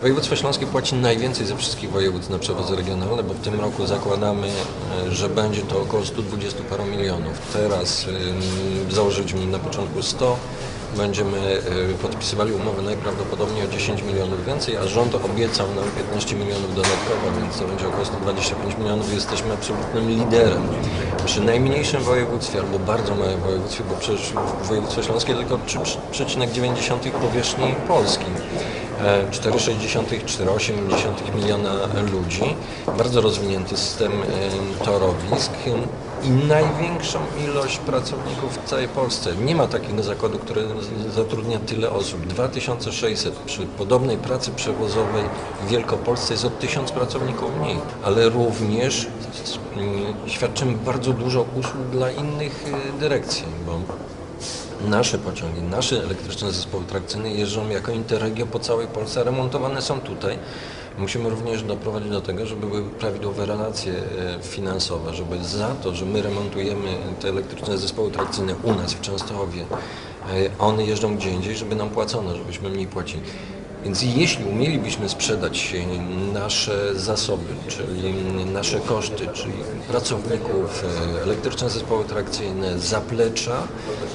Województwo Śląskie płaci najwięcej ze wszystkich województw na przewozy regionalne, bo w tym roku zakładamy, e, że będzie to około 120 paru milionów. Teraz założyliśmy na początku 100, będziemy e, podpisywali umowy najprawdopodobniej o 10 milionów więcej, a rząd obiecał nam 15 milionów dodatkowo, więc to będzie około 125 milionów. Jesteśmy absolutnym liderem. Przy najmniejszym województwie albo bardzo małym województwie, bo przecież województwo śląskie tylko 3,9 powierzchni Polski. E, 4,6-4,8 miliona ludzi, bardzo rozwinięty system e, torowisk i największą ilość pracowników w całej Polsce. Nie ma takiego zakładu, który zatrudnia tyle osób. 2600 przy podobnej pracy przewozowej w Wielkopolsce jest o 1000 pracowników mniej, ale również świadczymy bardzo dużo usług dla innych e, dyrekcji, bo Nasze pociągi, nasze elektryczne zespoły trakcyjne jeżdżą jako interregio po całej Polsce, remontowane są tutaj. Musimy również doprowadzić do tego, żeby były prawidłowe relacje e, finansowe, żeby za to, że my remontujemy te elektryczne zespoły trakcyjne u nas w Częstochowie, e, one jeżdżą gdzie indziej, żeby nam płacono, żebyśmy mniej płacili. Więc jeśli umielibyśmy sprzedać nasze zasoby, czyli nasze koszty, czyli pracowników, e, elektryczne zespoły trakcyjne, zaplecza,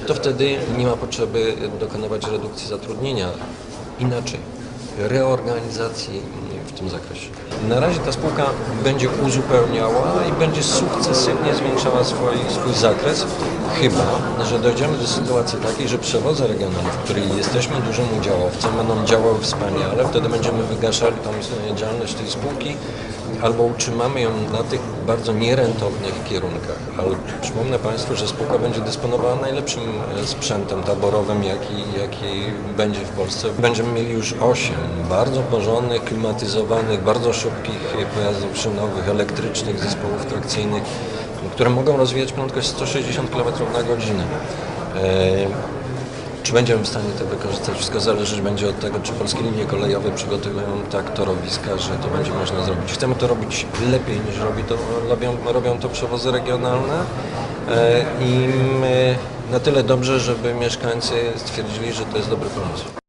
to wtedy nie ma potrzeby dokonywać redukcji zatrudnienia. Inaczej, reorganizacji w tym zakresie. Na razie ta spółka będzie uzupełniała i będzie sukcesywnie zwiększała swój, swój zakres, chyba, że dojdziemy do sytuacji takiej, że przewozy regionalne, w których jesteśmy dużym udziałowcem, będą działały wspaniale, wtedy będziemy wygaszali tą działalność tej spółki, albo utrzymamy ją na tych bardzo nierentownych kierunkach. Ale przypomnę Państwu, że spółka będzie dysponowała najlepszym e, sprzętem taborowym, jaki, jaki będzie w Polsce. Będziemy mieli już 8 bardzo porządnych, klimatyzowanych, bardzo szybkich pojazdów szynowych, elektrycznych zespołów trakcyjnych, które mogą rozwijać prędkość 160 km na godzinę. Czy będziemy w stanie to wykorzystać? Wszystko zależeć będzie od tego, czy polskie linie kolejowe przygotowują tak torowiska, że to będzie można zrobić. Chcemy to robić lepiej niż robi to, robią, robią to przewozy regionalne e, i mm, na tyle dobrze, żeby mieszkańcy stwierdzili, że to jest dobry pomysł.